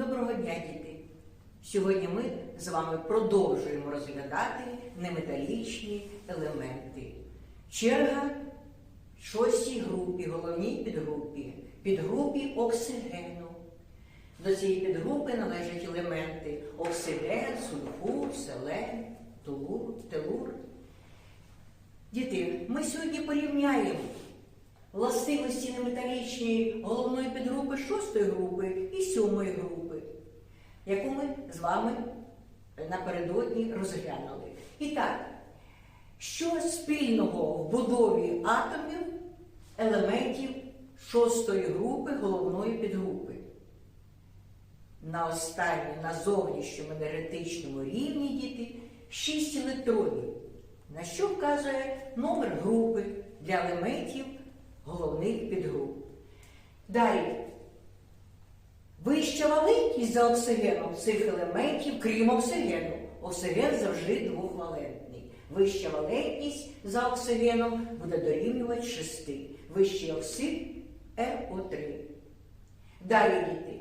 Доброго дня, діти! Сьогодні ми з вами продовжуємо розглядати неметалічні елементи. Черга шостій групі, головній підгрупі, підгрупі оксигену. До цієї підгрупи належать елементи оксиген, сульфур, селен, телур, телур. Діти, ми сьогодні порівняємо властивості неметалічної головної підгрупи шостої групи і сьомої групи, яку ми з вами напередодні розглянули. І так, що спільного в будові атомів елементів шостої групи головної підгрупи? На останньому, на зовнішньому енергетичному рівні діти 6 електронів, на що вказує номер групи для елементів головних підгруп. Далі. Вища валентність за оксигеном цих елементів, крім оксигену. Оксиген завжди двохвалентний. Вища валентність за оксигеном буде дорівнювати 6. Вищий оксид РО3. Далі діти.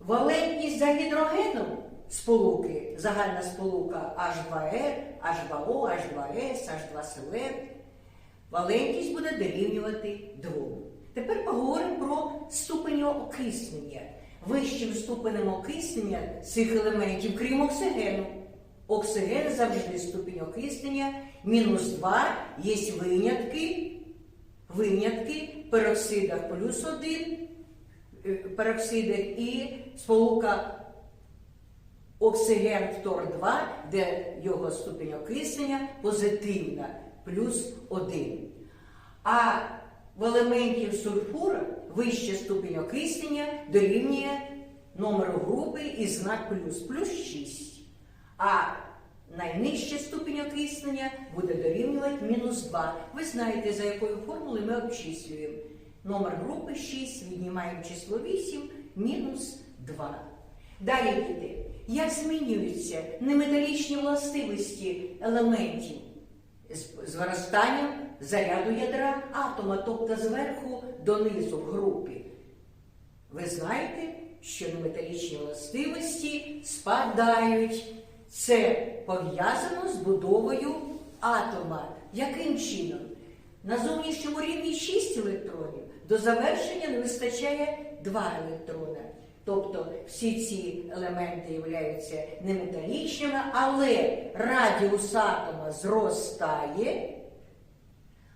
Валентність за гідрогеном сполуки, загальна сполука H2R, H2O, H2S, H2 селен. Валентність буде дорівнювати 2. Тепер поговоримо про ступені окиснення. Вищим ступенем окиснення цих елементів, крім оксигену. Оксиген завжди ступінь окиснення мінус 2, є винятки, винятки, пероксидах плюс 1, пероксиди і сполука оксиген фтор 2, де його ступінь окиснення позитивна, плюс 1. А в елементів сульфура вища ступінь окиснення дорівнює номеру групи і знак плюс, плюс 6. А найнижча ступінь окиснення буде дорівнювати мінус 2. Ви знаєте, за якою формулою ми обчислюємо. Номер групи 6, віднімаємо число 8, мінус 2. Далі діти, як змінюються неметалічні властивості елементів з виростанням заряду ядра атома, тобто зверху донизу в групі. Ви знаєте, що неметалічні властивості спадають. Це пов'язано з будовою атома. Яким чином? На зовнішньому рівні 6 електронів, до завершення не вистачає 2 електрона. Тобто всі ці елементи являються неметалічними, але радіус атома зростає,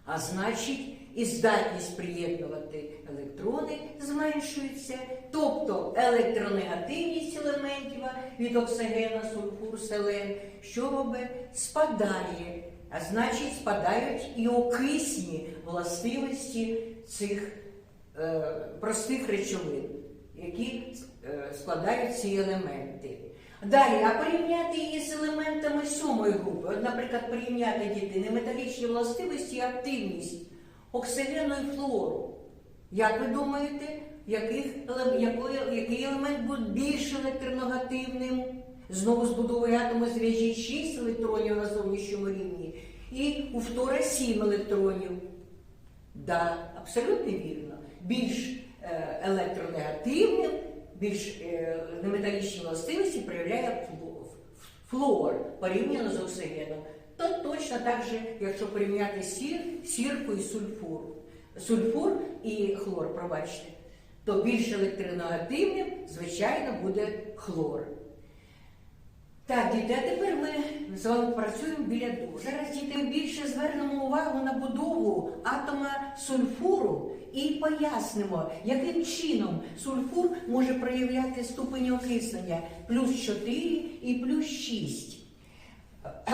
а значить і здатність приєднувати електрони зменшується. Тобто електронегативність елементів від оксигена, сульфур, селен, що робить? Спадає. А значить, спадають і окисні властивості цих е, простих речовин які е, складають ці елементи. Далі, а порівняти її з елементами сьомої групи, от, наприклад, порівняти діти неметалічні властивості і активність оксигену і флору. Як ви думаєте, яких, який, який елемент буде більш електронегативним? Знову збудовує атоми зв'яжіть 6 електронів на зовнішньому рівні, і у фтора 7 електронів. Да, абсолютно вірно. Більш Е, електронегативним, більш е, неметалічні властивості проявляє флуор порівняно з оксигеном. То точно так же, якщо порівняти сір, сірку і сульфур, сульфур і хлор, пробачте, то більш електронегативним, звичайно, буде хлор. Так, діти, а тепер ми з вами працюємо біля двох. Зараз діти більше звернемо увагу на будову атома сульфуру і пояснимо, яким чином сульфур може проявляти ступені окиснення плюс 4 і плюс 6.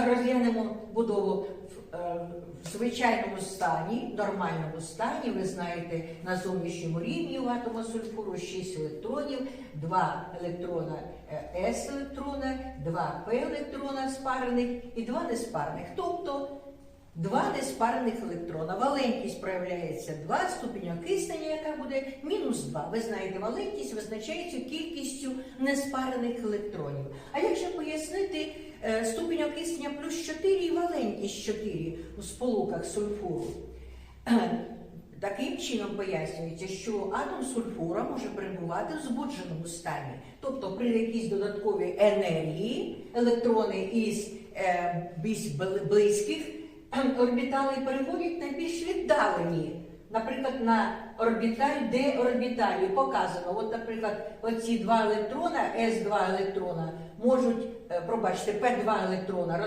Розглянемо будову в, е, в звичайному стані, нормальному стані. Ви знаєте, на зовнішньому рівні у атома сульфуру 6 електронів, 2 електрона е, С електрона, 2 П електрона спарених і 2 неспарених. Тобто Два неспарених електрона. Валентність проявляється 2, ступінь окиснення, яка буде мінус 2. Ви знаєте, валентність визначається кількістю неспарених електронів. А якщо пояснити е, ступінь окиснення плюс 4 і валентність 4 у сполуках сульфуру? Таким чином пояснюється, що атом сульфура може перебувати в збудженому стані, тобто при якійсь додатковій енергії електрони із е, більш близьких орбіталей переходять на більш віддалені. Наприклад, на орбіталь, де орбіталі показано. От, наприклад, оці два електрона, С2 електрона, можуть, е, пробачте, П2 електрона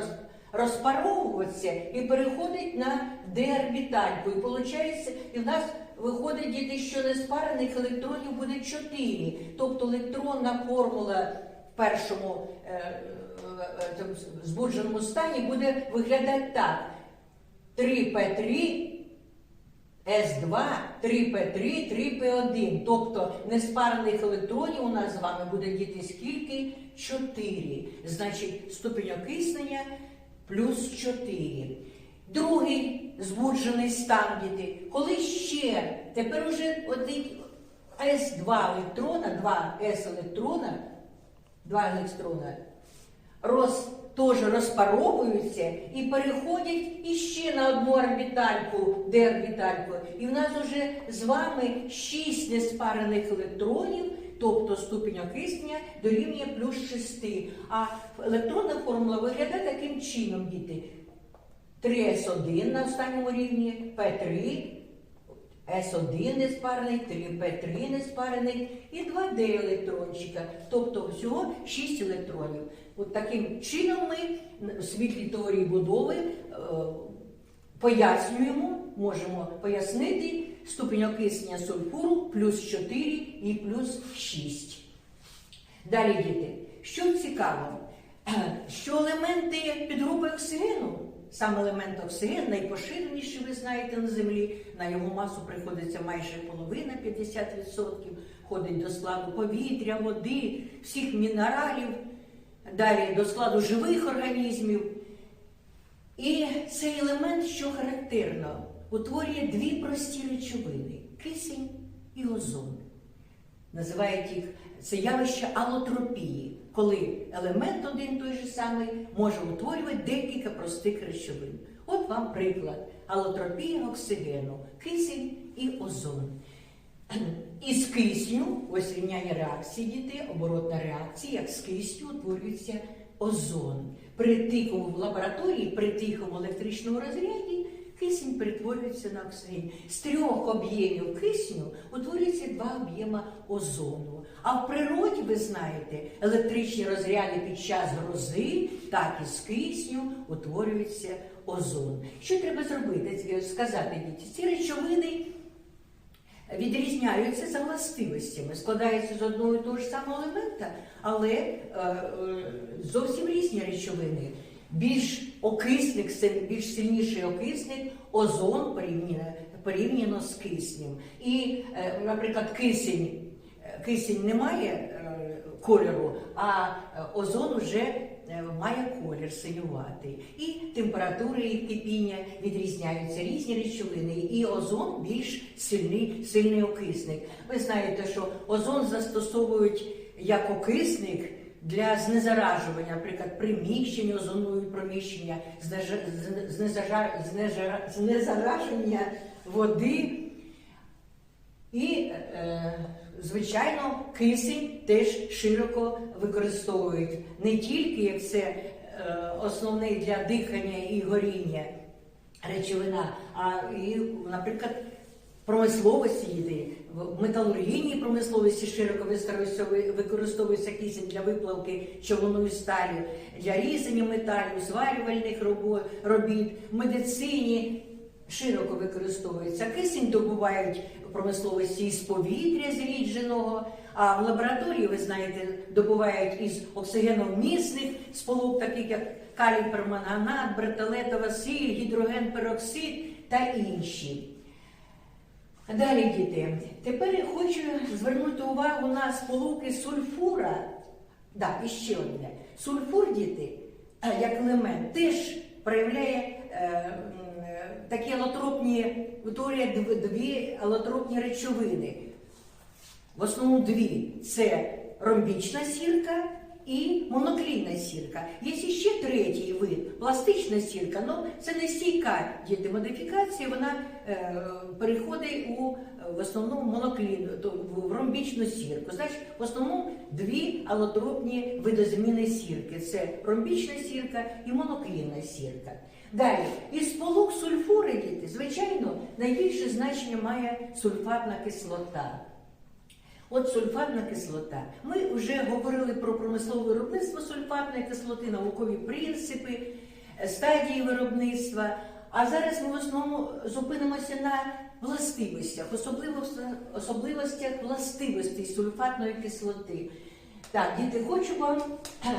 розпаровуватися і переходить на Д-орбітальку. І виходить, і в нас виходить діти, що неспарених електронів буде 4. Тобто електронна формула в першому е, е, е, збудженому стані буде виглядати так. 3П3 С2, 3П3, 3П1. Тобто неспарених електронів у нас з вами буде діти скільки? 4. Значить, ступінь окиснення плюс 4. Другий збуджений стан діти. Коли ще, тепер уже один С2 електрона, 2 С електрона, 2 електрона роз, теж розпаровуються і переходять іще на одну орбітальку, де орбітальку. І в нас вже з вами 6 неспарених електронів, тобто ступінь окиснення дорівнює плюс 6. А електронна формула виглядає таким чином, діти. 3С1 на останньому рівні, П3, С1 неспарений, 3П3 неспарений і 2Д електрончика. Тобто всього 6 електронів. От таким чином ми у світлі теорії будови е, пояснюємо, можемо пояснити ступінь окиснення сульфуру плюс 4 і плюс 6. Далі, діти, що цікаво, що елементи підгрупи оксигену, сам елемент оксиген найпоширеніший, ви знаєте, на землі, на його масу приходиться майже половина 50%, входить до складу повітря, води, всіх мінералів, далі до складу живих організмів. І цей елемент, що характерно, утворює дві прості речовини кисень і озон. Називають їх це явище алотропії, коли елемент один той же самий може утворювати декілька простих речовин. От вам приклад: алотропія оксигену, кисень і озон. Із кисню, ось рівняння реакції дітей, оборотна реакція, як з кисню утворюється озон. При тихому в лабораторії, при тихому електричному розряді кисень перетворюється на оксиген. З трьох об'ємів кисню утворюється два об'єма озону. А в природі, ви знаєте, електричні розряди під час грози, так і з кисню утворюється озон. Що треба зробити? Сказати діти, ці речовини відрізняються за властивостями, складаються з одного і того ж самого елемента, але е, е, зовсім різні речовини. Більш окисник, більш сильніший окисник, озон порівняно, порівняно з киснем. І, е, наприклад, кисень, е, кисень не має е, кольору, а озон вже має колір синюватий. І температури і кипіння відрізняються різні речовини, і озон більш сильний, сильний окисник. Ви знаєте, що озон застосовують як окисник для знезаражування, наприклад, приміщення, озонують приміщення, знезараження води. І, е, звичайно, кисень теж широко використовують не тільки як це е, основний для дихання і горіння речовина, а і, наприклад, промисловості їди, в металургійній промисловості широко використовується- кисень для виплавки човуної сталі, для різання металів, зварювальних робіт, в медицині широко використовується. Кисень добувають промисловості із повітря зрідженого, а в лабораторії, ви знаєте, добувають із оксигеновмісних сполук, таких як калій перманганат, бретелетова сіль, гідроген пероксид та інші. Далі, діти, тепер я хочу звернути увагу на сполуки сульфура. Да, і ще одне. Сульфур, діти, е, як елемент, теж проявляє е, е, такі алотропні, утворює дв- дві алотропні речовини. В основному дві це ромбічна сірка і моноклінна сірка. Є ще третій вид. пластична сірка, ну це не стійка діти модифікація, вона е, переходить у е, в основному моноклін, в ромбічну сірку. Значить, в основному дві алотропні видозміни сірки: це ромбічна сірка і моноклінна сірка. Далі, із сполук сульфури, діти, звичайно, найбільше значення має сульфатна кислота. От сульфатна кислота. Ми вже говорили про промислове виробництво сульфатної кислоти, наукові принципи, е, стадії виробництва. А зараз ми в основному зупинимося на властивостях, особливостях, властивостей сульфатної кислоти. Так, діти, хочу вам е,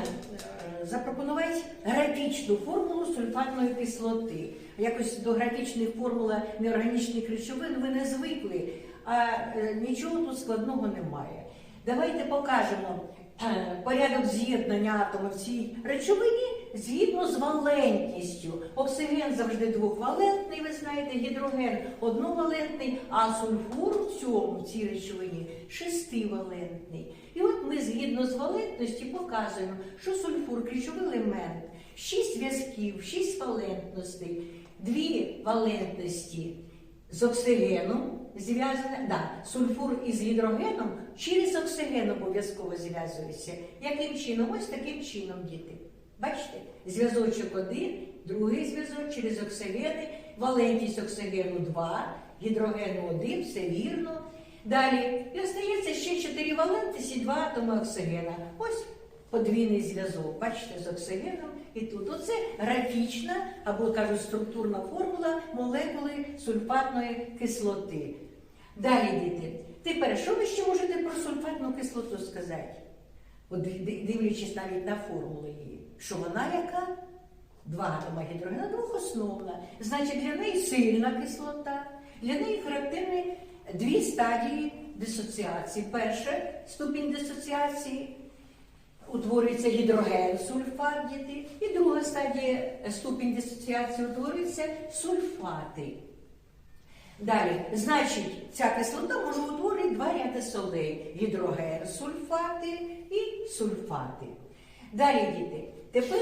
запропонувати графічну формулу сульфатної кислоти. Якось до графічних формул неорганічних речовин ви не звикли, а е, нічого тут складного немає. Давайте покажемо е, порядок з'єднання атомів в цій речовині згідно з валентністю. Оксиген завжди двохвалентний, ви знаєте, гідроген одновалентний, а сульфур в цьому, в цій речовині, шестивалентний. І от ми згідно з валентності показуємо, що сульфур ключовий елемент, шість зв'язків, шість валентностей, дві валентності з оксигеном зв'язане, да, сульфур із гідрогеном через оксиген обов'язково зв'язується. Яким чином? Ось таким чином, діти. Бачите? Зв'язочок один, другий зв'язок через оксигени, валентність оксигену 2, гідрогену 1, все вірно. Далі і остається ще 4 валентності, 2 атоми оксигена. Ось подвійний зв'язок. Бачите, з оксигеном і тут. Оце графічна або кажуть структурна формула молекули сульфатної кислоти. Далі, діти. Тепер, що ви ще можете про сульфатну кислоту сказати? От дивлячись навіть на формулу її, що вона яка? Два атома гідрогена двохосновна. Значить, для неї сильна кислота, для неї характерні дві стадії дисоціації. Перша ступінь дисоціації утворюється гідроген сульфат діти, і друга стадія е, ступінь дисоціації утворюється сульфати. Далі, значить, ця кислота може утворити два ряди солей: гідроген, сульфати і сульфати. Далі, діти, тепер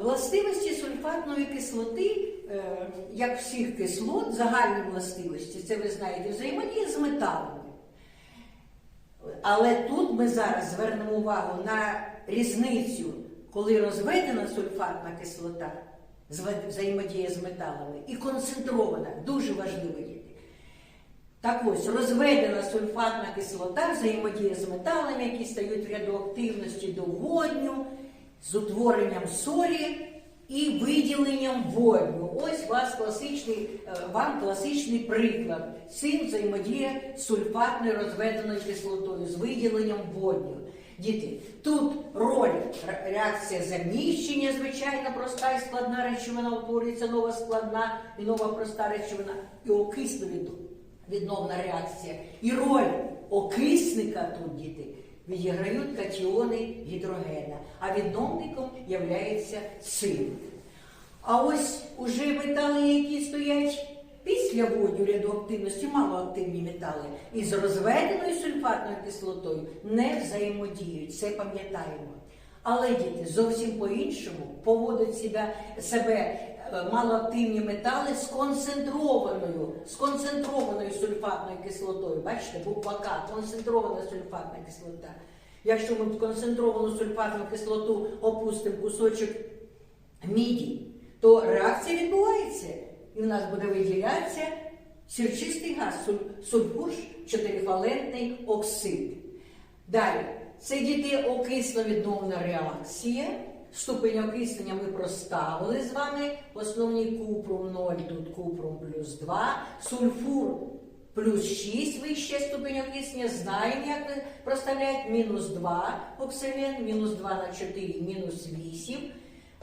властивості сульфатної кислоти, е, як всіх кислот, загальні властивості, це ви знаєте, взаємодія з металами. Але тут ми зараз звернемо увагу на різницю, коли розведена сульфатна кислота, взаємодія з металами, і концентрована, дуже важливо діти. Так ось, розведена сульфатна кислота взаємодіє з металами, які стають в радіоактивності до водню, з утворенням солі і виділенням водню. Ось вас класичний, е, вам класичний приклад. Цим взаємодіє сульфатною розведеною кислотою, з виділенням водню. Діти, тут роль реакція заміщення, звичайно, проста і складна речовина, утворюється нова складна і нова проста речовина, і від відновна реакція. І роль окисника тут діти відіграють катіони гідрогена, а відновником являється син. А ось уже метали, які стоять після водню радіоактивності, малоактивні метали, із розведеною сульфатною кислотою не взаємодіють. Це пам'ятаємо. Але діти зовсім по-іншому поводять себе, себе е, малоактивні метали з концентрованою, з концентрованою сульфатною кислотою. Бачите, буква К, концентрована сульфатна кислота. Якщо ми концентровану сульфатну кислоту опустимо кусочок міді, то реакція відбувається. І в нас буде виділятися сірчистий газ, суль- сульфур 4-валентний оксид. Далі, це діти окисловідновна реакція. Ступень окислення ми проставили з вами. Основні купрум 0, тут купрум плюс 2, сульфур плюс 6, вища ступень окислення. Знаємо, як проставляють мінус 2 оксиген, мінус 2 на 4, мінус 8.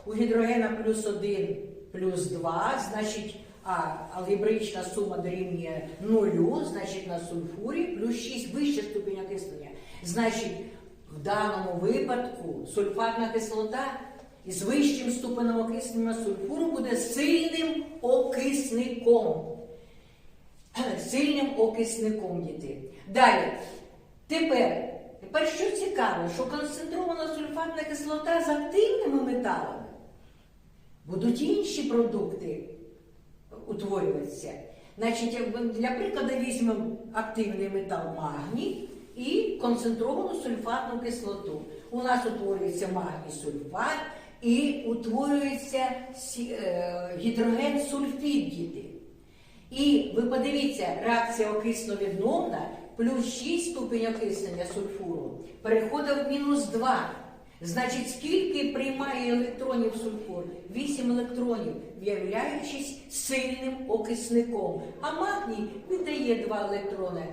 У гідрогена плюс 1 плюс 2, значить, а алгебраїчна сума дорівнює 0, значить на сульфурі плюс 6 вища ступінь окислення. Значить, в даному випадку сульфатна кислота із вищим ступенем окислення сульфуру буде сильним окисником. Сильним окисником діти. Далі. Тепер, тепер що цікаво, що концентрована сульфатна кислота з активними металами будуть інші продукти утворюватися. Значить, для прикладу візьмемо активний метал магній і концентровану сульфатну кислоту. У нас утворюється магній сульфат і утворюється е, гідроген сульфід діти. І ви подивіться, реакція окисно-відновна плюс 6 ступень окиснення сульфуру переходить в мінус 2. Значить, скільки приймає електронів сульфур? 8 електронів, виявляючись сильним окисником. А магній віддає 2 електрони.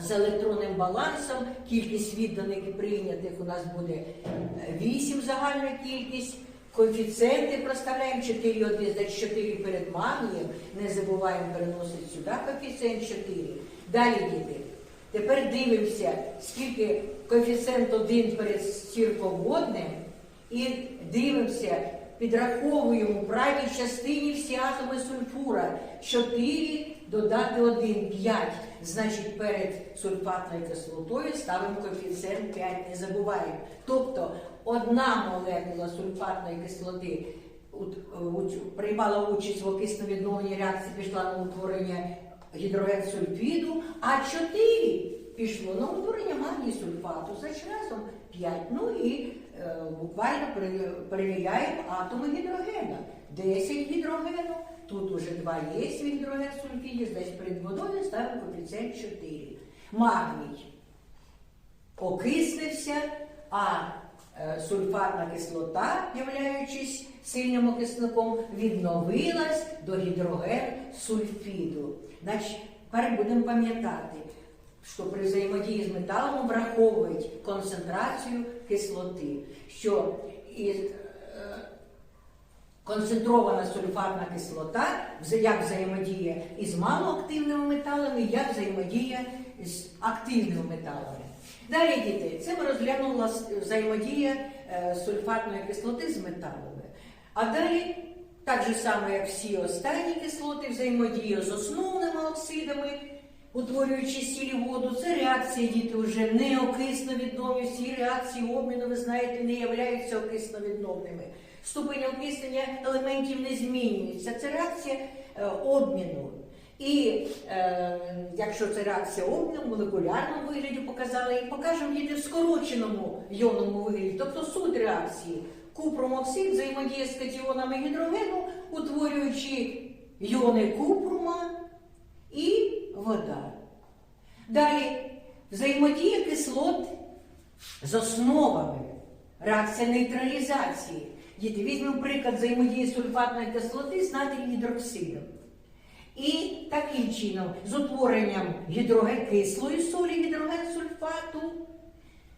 З електронним балансом кількість відданих прийнятих у нас буде 8 загальна кількість. Коефіцієнти проставляємо 4 1, значить 4 перед магнієм. Не забуваємо переносити сюди коефіцієнт 4. Далі діти. Тепер дивимося, скільки коефіцієнт 1 перед стірководним, і дивимося, підраховуємо в правій частині всі атоми сульфура. 4 додати 1, 5. Значить, перед сульфатною кислотою ставимо коефіцієнт 5, не забуваємо. Тобто одна молекула сульфатної кислоти приймала участь в окисно-відновленій реакції, пішла на утворення гідрогенсульфіду, а 4 пішло на утворення магній сульфату. Значить, разом 5. Ну і е, буквально пере- перевіряємо атоми гідрогена. 10 гідрогену, тут уже 2 є гідроген сульфіді, значить перед водою ставимо коефіцієнт 4. Магній окиснився, а е, сульфатна кислота, являючись сильним окисником, відновилась до гідроген сульфіду. Значить, тепер будемо пам'ятати, що при взаємодії з металом враховують концентрацію кислоти, що із, е, концентрована сульфатна кислота як взаємодіє із малоактивними металами, як взаємодіє з активними металами. Далі, діти, це ми розглянули влас- взаємодія е, сульфатної кислоти з металами. А далі, так же само, як всі останні кислоти, взаємодія з основними оксидами, утворюючи сіль воду, це реакції діти вже не окисновідновні. Всі реакції обміну, ви знаєте, не являються окисновідновними. Ступень окиснення елементів не змінюється. Це реакція е, обміну. І е, якщо це реакція обміну в молекулярному вигляді показали, і покажемо діти в скороченому йонному вигляді, тобто суть реакції. Купромоксид взаємодіє з катіонами гідрогену, утворюючи йони купрума і вода. Далі взаємодія кислот з основами, реакція нейтралізації. Діти, візьмемо приклад взаємодії сульфатної кислоти з натрій гідроксидом. І таким чином, з утворенням гідроген кислої солі, гідрогенсульфату,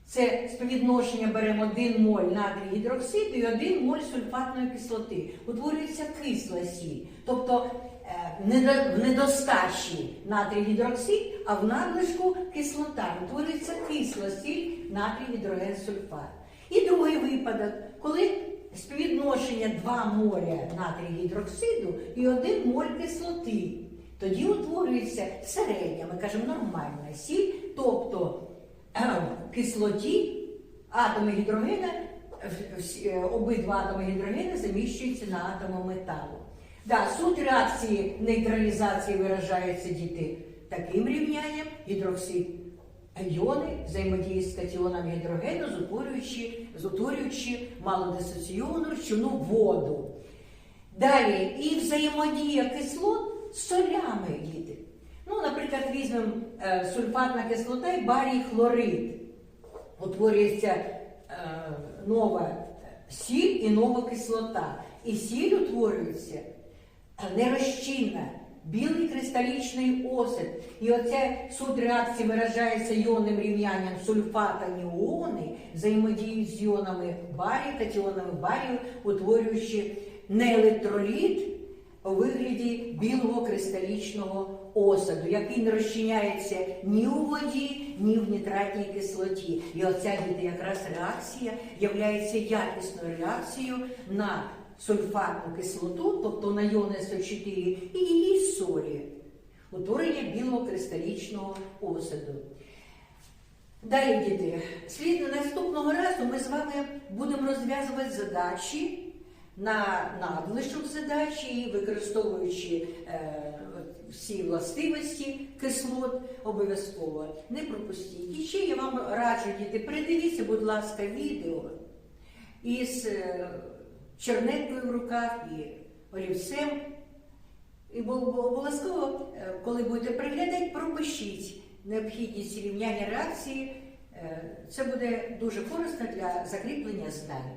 це співвідношення беремо 1 моль натрій гідроксиду і 1 моль сульфатної кислоти. Утворюється кисла сіль. Тобто е, в недостачі натрій гідроксид, а в надлишку кислота. Утворюється кисла сіль натрій гідрогенсульфат. І другий випадок, коли співвідношення 2 моля натрій гідроксиду і 1 моль кислоти. Тоді утворюється середня, ми кажемо, нормальна сіль, тобто кислоті атоми гідрогена, е, обидва атоми гідрогена заміщуються на атоми металу. Да, суть реакції нейтралізації виражається діти таким рівнянням гідроксид Іони взаємодії з катіонами гідрогену, з утворюючи, з малодисоційовану речовину воду. Далі і взаємодія кислот з солями діти. Ну, наприклад, візьмемо е, сульфатна кислота і барій хлорид. Утворюється е, нова сіль і нова кислота. І сіль утворюється нерозчинна, білий кристалічний осад. І оця суть реакції виражається іонним рівнянням сульфата іони, взаємодіють з іонами барію, катіонами барію, утворюючи неелектроліт у вигляді білого кристалічного осаду, який не розчиняється ні у воді, ні в нітратній кислоті. І оця якраз реакція являється якісною реакцією на сульфатну кислоту, тобто на іони СО4 і її солі, утворення білого кристалічного осаду. Далі, діти, слід наступного разу ми з вами будемо розв'язувати задачі на надлишок задачі, і використовуючи е, всі властивості кислот, обов'язково не пропустіть. І ще я вам раджу, діти, передивіться, будь ласка, відео із е, чернеткою в руках і олівцем. І бо- бо обов'язково, е, коли будете переглядати, пропишіть необхідність рівняння реакції. Е, Це буде дуже корисно для закріплення знань.